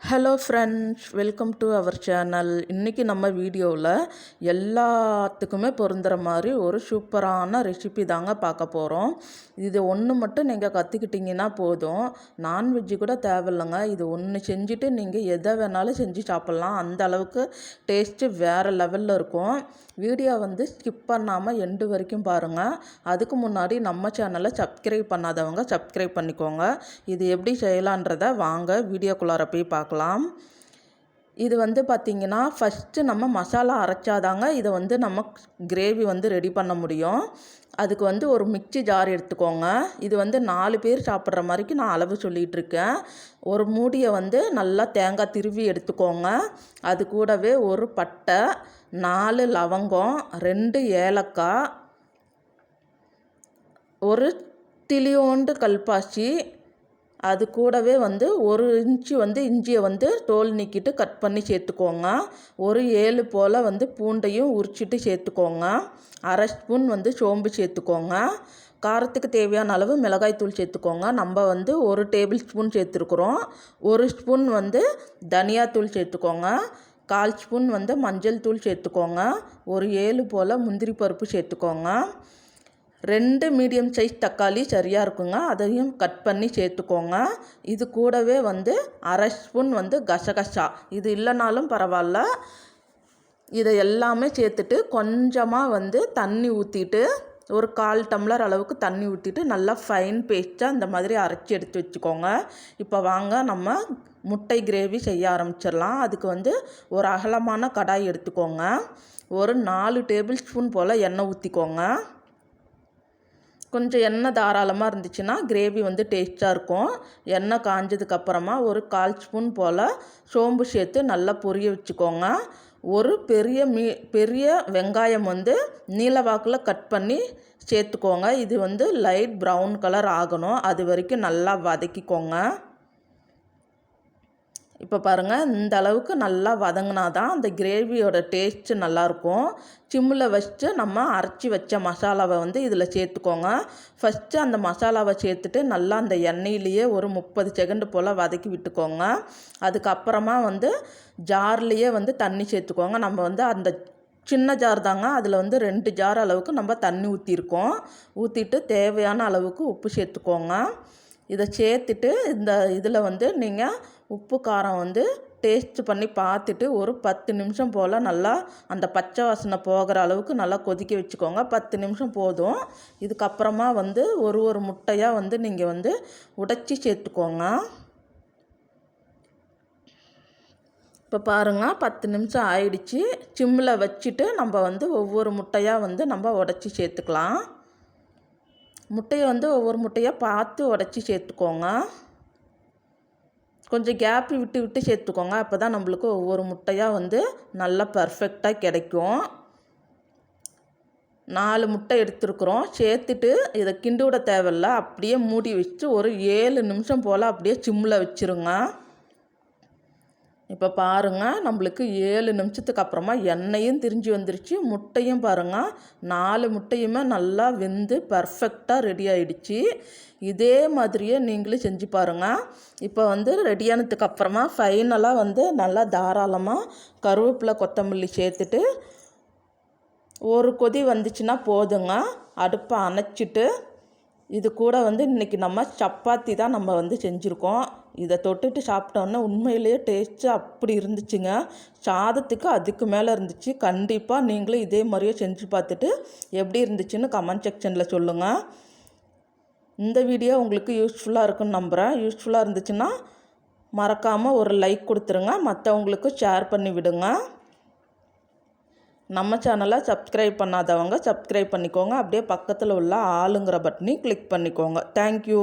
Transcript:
Hello friends welcome to our channel இன்றைக்கி நம்ம வீடியோவில் எல்லாத்துக்குமே பொருந்துகிற மாதிரி ஒரு சூப்பரான ரெசிபி தாங்க பார்க்க போகிறோம் இது ஒன்று மட்டும் நீங்கள் கற்றுக்கிட்டிங்கன்னா போதும். நான்வெஜ்ஜு கூட தேவையில்லைங்க. இது ஒன்று செஞ்சுட்டு நீங்கள் எதை வேணாலும் செஞ்சு சாப்பிட்லாம். அந்த அளவுக்கு டேஸ்ட்டு வேறு லெவலில் இருக்கும். வீடியோ வந்து ஸ்கிப் பண்ணாமல் எண்டு வரைக்கும் பாருங்கள் அதுக்கு முன்னாடி நம்ம சேனலை சப்ஸ்கிரைப் பண்ணாதவங்க சப்ஸ்கிரைப் பண்ணிக்கோங்க. இது எப்படி செய்யலான்றதை வாங்க வீடியோக்குள்ளார போய் பார்க்கலாம். பார்க்கலாம். இது வந்து பார்த்திங்கன்னா ஃபஸ்ட்டு நம்ம மசாலா அரைச்சாதாங்க இதை வந்து நம்ம கிரேவி வந்து ரெடி பண்ண முடியும். அதுக்கு வந்து ஒரு மிக்சி ஜார் எடுத்துக்கோங்க. இது வந்து நாலு பேர் சாப்பிட்ற மாதிரிக்கு நான் அளவு சொல்லிகிட்ருக்கேன் ஒரு மூடியை வந்து நல்லா தேங்காய் திருவி எடுத்துக்கோங்க. அது கூடவே ஒரு பட்டை நாலு லவங்கம் ரெண்டு ஏலக்காய் ஒரு திளியோண்டு கல்பாசி அது கூடவே வந்து ஒரு இன்ச்சு வந்து இஞ்சியை வந்து தோல் நீக்கிட்டு கட் பண்ணி சேர்த்துக்கோங்க. ஒரு ஏழு போல் வந்து பூண்டையும் உரிச்சிட்டு சேர்த்துக்கோங்க. அரை ஸ்பூன் வந்து சோம்பு சேர்த்துக்கோங்க. காரத்துக்கு தேவையான அளவு மிளகாய் தூள் சேர்த்துக்கோங்க. நம்ம வந்து ஒரு டேபிள் ஸ்பூன் சேர்த்துருக்குறோம். ஒரு ஸ்பூன் வந்து தனியாத்தூள் சேர்த்துக்கோங்க. கால் ஸ்பூன் வந்து மஞ்சள் தூள் சேர்த்துக்கோங்க. ஒரு ஏழு போல் முந்திரி பருப்பு சேர்த்துக்கோங்க. ரெண்டு மீடியம் சைஸ் தக்காளி சரியாக இருக்குங்க. அதையும் கட் பண்ணி சேர்த்துக்கோங்க. இது கூடவே வந்து அரை ஸ்பூன் வந்து கசகசா. இது இல்லைனாலும் பரவாயில்ல. இதை எல்லாமே சேர்த்துட்டு கொஞ்சமாக வந்து தண்ணி ஊற்றிட்டு ஒரு கால் டம்ளர் அளவுக்கு தண்ணி ஊற்றிட்டு நல்லா ஃபைன் பேஸ்ட்டாக இந்த மாதிரி அரைச்சி எடுத்து வச்சுக்கோங்க. இப்போ வாங்க நம்ம முட்டை கிரேவி செய்ய ஆரம்பிச்சிடலாம். அதுக்கு வந்து ஒரு அகலமான கடாய் எடுத்துக்கோங்க. ஒரு நாலு டேபிள் ஸ்பூன் போல் எண்ணெய் ஊற்றிக்கோங்க கொஞ்சம் எண்ணெய் தாராளமாக இருந்துச்சுன்னா கிரேவி வந்து டேஸ்ட்டாக இருக்கும். எண்ணெய் காஞ்சதுக்கப்புறமா ஒரு கால் ஸ்பூன் போல் சோம்பு சேர்த்து நல்லா பொரிய வச்சுக்கோங்க. ஒரு பெரிய மீ பெரிய வெங்காயம் வந்து நீலவாக்கில் கட் பண்ணி சேர்த்துக்கோங்க. இது வந்து லைட் ப்ரௌன் கலர் ஆகணும். அது வரைக்கும் நல்லா வதக்கிக்கோங்க. இப்போ பாருங்கள் இந்த அளவுக்கு நல்லா வதங்கினா தான் அந்த கிரேவியோட டேஸ்ட்டு நல்லாயிருக்கும் சிம்மில் வச்சுட்டு நம்ம அரைச்சி வச்ச மசாலாவை வந்து இதில் சேர்த்துக்கோங்க. ஃபஸ்ட்டு அந்த மசாலாவை சேர்த்துட்டு நல்லா அந்த எண்ணெயிலேயே ஒரு முப்பது செகண்டு போல் வதக்கி விட்டுக்கோங்க. அதுக்கப்புறமா வந்து ஜார்லேயே வந்து தண்ணி சேர்த்துக்கோங்க. நம்ம வந்து அந்த சின்ன ஜார் தாங்க அதில் வந்து ரெண்டு ஜார் அளவுக்கு நம்ம தண்ணி ஊற்றிருக்கோம் ஊற்றிட்டு தேவையான அளவுக்கு உப்பு சேர்த்துக்கோங்க. இதை சேர்த்துட்டு இந்த இதில் வந்து நீங்கள் உப்பு காரம் வந்து டேஸ்ட் பண்ணி பார்த்துட்டு ஒரு பத்து நிமிஷம் போல் நல்லா அந்த பச்சை வாசனை போகிற அளவுக்கு நல்லா கொதிக்க வச்சுக்கோங்க. பத்து நிமிஷம் போதும். இதுக்கப்புறமா வந்து ஒரு ஒரு முட்டையாக வந்து நீங்கள் வந்து உடைச்சி சேர்த்துக்கோங்க. இப்போ பாருங்கள் பத்து நிமிஷம் ஆயிடுச்சு. சிம்மில் வச்சுட்டு நம்ம வந்து ஒவ்வொரு முட்டையாக வந்து நம்ம உடச்சி சேர்த்துக்கலாம். முட்டையை வந்து ஒவ்வொரு முட்டையாக பார்த்து உடச்சி சேர்த்துக்கோங்க. கொஞ்சம் கேப்பு விட்டு விட்டு சேர்த்துக்கோங்க. அப்போ தான் நம்மளுக்கு ஒவ்வொரு முட்டையாக வந்து நல்லா பர்ஃபெக்டாக கிடைக்கும். நாலு முட்டை எடுத்துருக்குறோம். சேர்த்துட்டு இதை கிண்டு விட தேவையில்ல. அப்படியே மூடி வச்சு ஒரு ஏழு நிமிஷம் போல் அப்படியே சிம்மில் வச்சுருங்க. இப்போ பாருங்கள் நம்மளுக்கு ஏழு நிமிஷத்துக்கு அப்புறமா எண்ணெயும் திரிஞ்சு வந்துருச்சு முட்டையும் பாருங்கள் நாலு முட்டையுமே நல்லா வெந்து பர்ஃபெக்டாக ரெடி ஆகிடுச்சு இதே மாதிரியே நீங்களும் செஞ்சு பாருங்கள் இப்போ வந்து ரெடியானதுக்கு அப்புறமா ஃபைனலாக வந்து நல்லா தாராளமாக கருவேப்பிலை கொத்தமல்லி சேர்த்துட்டு ஒரு கொதி வந்துச்சுன்னா போதுங்க. அடுப்பை அணைச்சிட்டு இது கூட வந்து இன்றைக்கி நம்ம சப்பாத்தி தான் நம்ம வந்து செஞ்சுருக்கோம். இதை தொட்டுட்டு சாப்பிட்டோன்னா உண்மையிலேயே டேஸ்ட்டு அப்படி இருந்துச்சுங்க. சாதத்துக்கு அதுக்கு மேலே இருந்துச்சு. கண்டிப்பாக நீங்களும் இதே மாதிரியே செஞ்சு பார்த்துட்டு எப்படி இருந்துச்சுன்னு கமெண்ட் செக்ஷனில் சொல்லுங்கள் இந்த வீடியோ உங்களுக்கு யூஸ்ஃபுல்லாக இருக்குன்னு நம்புகிறேன் யூஸ்ஃபுல்லாக இருந்துச்சுன்னா மறக்காமல் ஒரு லைக் கொடுத்துருங்க. மற்றவங்களுக்கு ஷேர் பண்ணி விடுங்க. நம்ம சேனலை சப்ஸ்கிரைப் பண்ணாதவங்க சப்ஸ்கிரைப் பண்ணிக்கோங்க. அப்படியே பக்கத்தில் உள்ள ஆளுங்கிற பட்டனையும் கிளிக் பண்ணிக்கோங்க. தேங்க்யூ